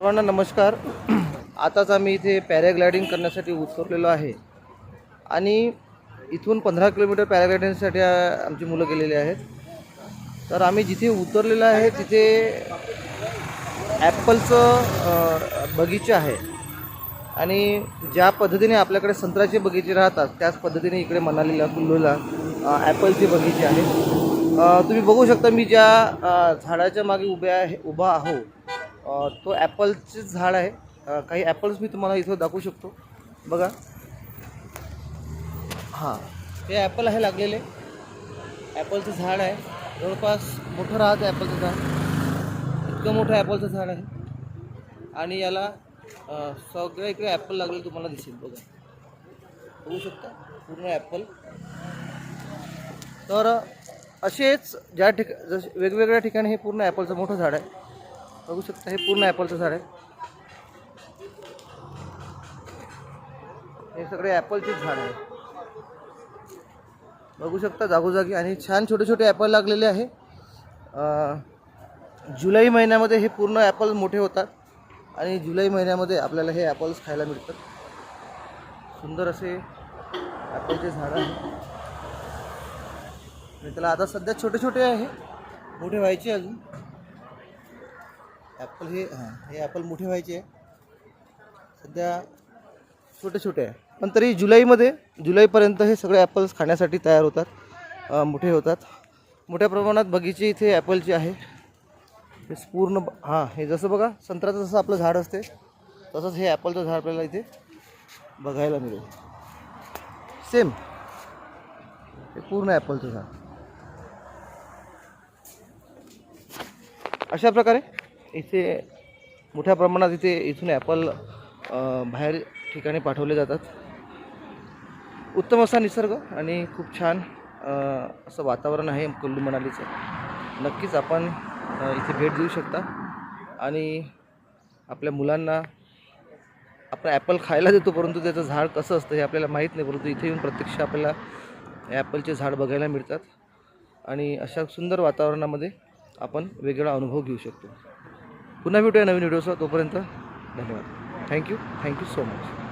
सर्वांना नमस्कार. आताच आम्ही इथे पॅराग्लायडिंग करण्यासाठी उतरलेलो आहे. आणि इथून पंधरा किलोमीटर पॅराग्लायडिंगसाठी आमची मुलं गेलेली आहेत. तर आम्ही जिथे उतरलेलो आहे तिथे ॲपलचं बगीचा आहे. आणि ज्या पद्धतीने आपल्याकडे संत्र्याचे बगीचे राहतात त्याच पद्धतीने इकडे मनालीला कुल्लूला ॲपलचे बगीचे आहेत. तुम्ही बघू शकता मी ज्या झाडाच्या मागे उभे आहे उभा आहो तो ॲपलचे झाड आहे. काही ॲपल्स मी तुम्हाला इथं दाखवू शकतो. बघा. हां. हे ॲपल आहे लागलेले. ॲपलचं झाड आहे. जवळपास मोठं राहतं ॲपलचं झाड. इतकं मोठं ॲपलचं झाड आहे. आणि याला अ, सगळ्या इकडे ॲपल लागलेलं तुम्हाला दिसेल. बघा. बघू शकता? पूर्ण ॲपल. तर असेच ज्या ठिका जसे वेगवेगळ्या ठिकाणी हे पूर्ण ॲपलचं मोठं झाड आहे. बघू शकता हे पूर्ण ॲपलचं झाड आहे. हे सगळे ॲपलचेच झाड आहे. बघू शकता जागोजागी आणि छान छोटे छोटे ॲपल लागलेले आहे. जुलै महिन्यामध्ये हे पूर्ण ॲपल मोठे होतात आणि जुलै महिन्यामध्ये आपल्याला हे ॲपल्स खायला मिळतात. सुंदर असे ॲपलचे झाड आहे. आणि त्याला आता सध्या छोटे छोटे आहे मोठे व्हायचे अजून. ॲपल हे हां हे ॲपल मोठे व्हायचे सध्या छोटे छोटे आहे. पण तरी जुलैमध्ये जुलैपर्यंत हे सगळे ॲपल्स खाण्यासाठी तयार होतात मोठे होतात. मोठ्या प्रमाणात बगीचे इथे ॲपलचे आहे हे पूर्ण हां हे जसं बघा संत्र्याचं जसं आपलं झाड असते तसंच हे ॲपलचं झाड आपल्याला इथे बघायला मिळेल. सेम. हे पूर्ण ॲपलचं झाड. अशा प्रकारे इथे मोठ्या प्रमाणात इथे इथून ॲपल बाहेर ठिकाणी पाठवले जातात. उत्तम असा निसर्ग आणि खूप छान असं वातावरण आहे कुल्लू मनालीचं. नक्कीच आपण इथे भेट देऊ शकता. आणि आपल्या मुलांना आपण ॲपल खायला देतो परंतु त्याचं झाड कसं असतं हे आपल्याला माहीत नाही परंतु इथे येऊन प्रत्यक्ष आपल्याला ॲपलचे झाड बघायला मिळतात. आणि अशा सुंदर वातावरणामध्ये आपण वेगळा अनुभव घेऊ शकतो. पुन्हा भेटूया नवीन व्हिडिओसह तोपर्यंत धन्यवाद. Thank you thank you so much